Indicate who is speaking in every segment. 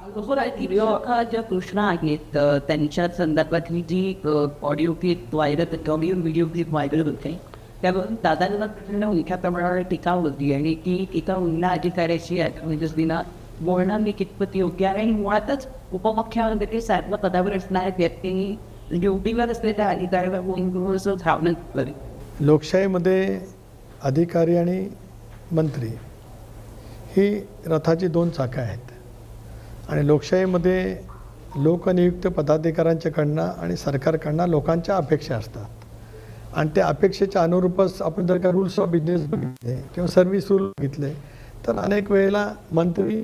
Speaker 1: जे ज्या कृष्णा आहेत. त्यांच्या संदर्भातली जी audio clip viral audio video clip viral होते त्यावरून दादांना प्रचंड मोठ्या प्रमाणावर टीका होती आणि ती एका उन्हा अधिकाऱ्याची दिना म्हणजे बोलणं मी कितपत योग्य आहे? आणि मुळातच उपमुख्यमंत्री साहेब पदावर असणाऱ्या व्यक्तींनी ड्युटीवर असलेल्या अधिकाऱ्यावर बोलून धावणं करेल
Speaker 2: लोकशाहीमध्ये अधिकारी आणि मंत्री ही रथाची दोन चाकं आहेत. आणि लोकशाहीमध्ये लोकनियुक्त पदाधिकाऱ्यांच्याकडनं आणि सरकारकडनं लोकांच्या अपेक्षा असतात. आणि त्या अपेक्षेच्या अनुरूपच आपण जर का रूल्स ऑफ बिझनेस बघितले किंवा सर्व्हिस रूल बघितले तर अनेक वेळेला मंत्री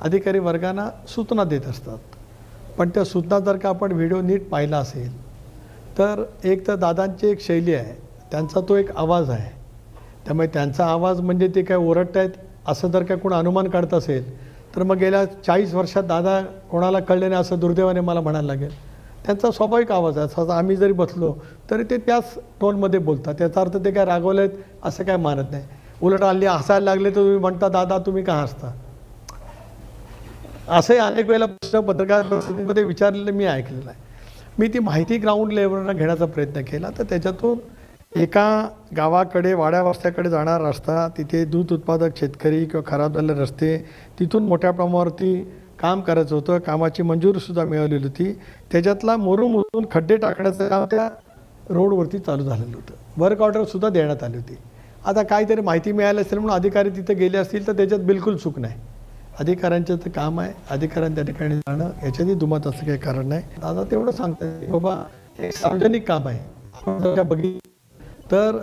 Speaker 2: अधिकारी वर्गांना सूचना देत असतात. पण त्या सूचना जर का आपण व्हिडिओ नीट पाहिला असेल तर एक तर दादांची एक शैली आहे त्यांचा तो एक आवाज आहे. त्यामुळे त्यांचा आवाज म्हणजे ते काय ओरडत आहेत असं जर का कोण अनुमान काढत असेल तर मग गेल्या चाळीस वर्षात दादा कोणाला कळले नाही असं दुर्दैवाने मला म्हणायला लागेल. त्यांचा स्वाभाविक आवाज आहे. असं आम्ही जरी बसलो तरी ते त्याच टोनमध्ये बोलतात. त्याचा अर्थ ते काय रागवले आहेत असं काय मानत नाही. उलट हल्ली हसायला लागले तर तुम्ही म्हणता दादा तुम्ही का हसता? असे अनेक वेळेला प्रश्न पत्रकार परिषदेमध्ये विचारलेलं मी ऐकलेलं आहे. मी ती माहिती ग्राउंड लेवलला घेण्याचा प्रयत्न केला. तर त्याच्यातून एका गावाकडे वाड्या वस्त्याकडे जाणारा रस्ता तिथे दूध उत्पादक शेतकरी किंवा खराब झालेले रस्ते तिथून मोठ्या प्रमाणावरती काम करायचं होतं. कामाची मंजुरीसुद्धा मिळवलेली होती. त्याच्यातला मोरून मोरून खड्डे टाकण्याचं काम त्या रोडवरती चालू झालेलं होतं. वर्क ऑर्डरसुद्धा देण्यात आली होती. आता काहीतरी माहिती मिळाली असेल म्हणून अधिकारी तिथे गेले असतील तर त्याच्यात बिलकुल चूक नाही. अधिकाऱ्यांचं तर काम आहे. अधिकाऱ्यांनी त्या ठिकाणी जाणं याच्यातही दुमत असं काही कारण नाही. दादा तेवढं सांगतात बाबा हे सार्वजनिक काम आहे. आपण बघितलं तर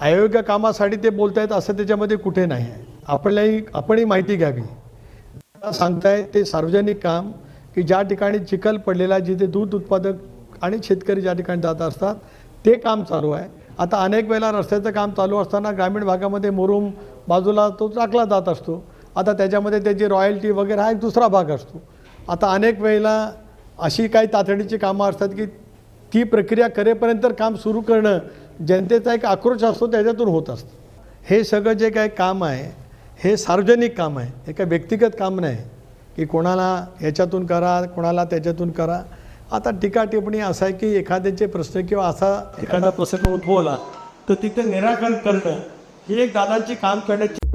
Speaker 2: अयोग्य कामासाठी ते बोलतायत असं त्याच्यामध्ये कुठे नाही. आहे आपल्याही आपणही माहिती घ्यावी. सांगताय ते सार्वजनिक काम की ज्या ठिकाणी चिखल पडलेला आहे, जिथे दूध उत्पादक आणि शेतकरी ज्या ठिकाणी जात असतात ते काम चालू आहे. आता अनेक वेळेला रस्त्याचं काम चालू असताना ग्रामीण भागामध्ये मुरुम बाजूला तो टाकला जात असतो. आता त्याच्यामध्ये त्याची रॉयल्टी वगैरे हा एक दुसरा भाग असतो. आता अनेक वेळेला अशी काही तातडीची कामं असतात की ती प्रक्रिया करेपर्यंत काम सुरू करणं जनतेचा एक आक्रोश असतो त्याच्यातून होत असतं. हे सगळं जे काही काम आहे हे सार्वजनिक काम आहे हे काही व्यक्तिगत काम नाही. की कोणाला याच्यातून करा कोणाला त्याच्यातून करा. आता टीका टिप्पणी असा आहे की एखाद्याचे प्रश्न किंवा असा एखादा प्रसंग उद्भवला तर तिथे निराकरण करणं ही एक दादांची काम करण्याची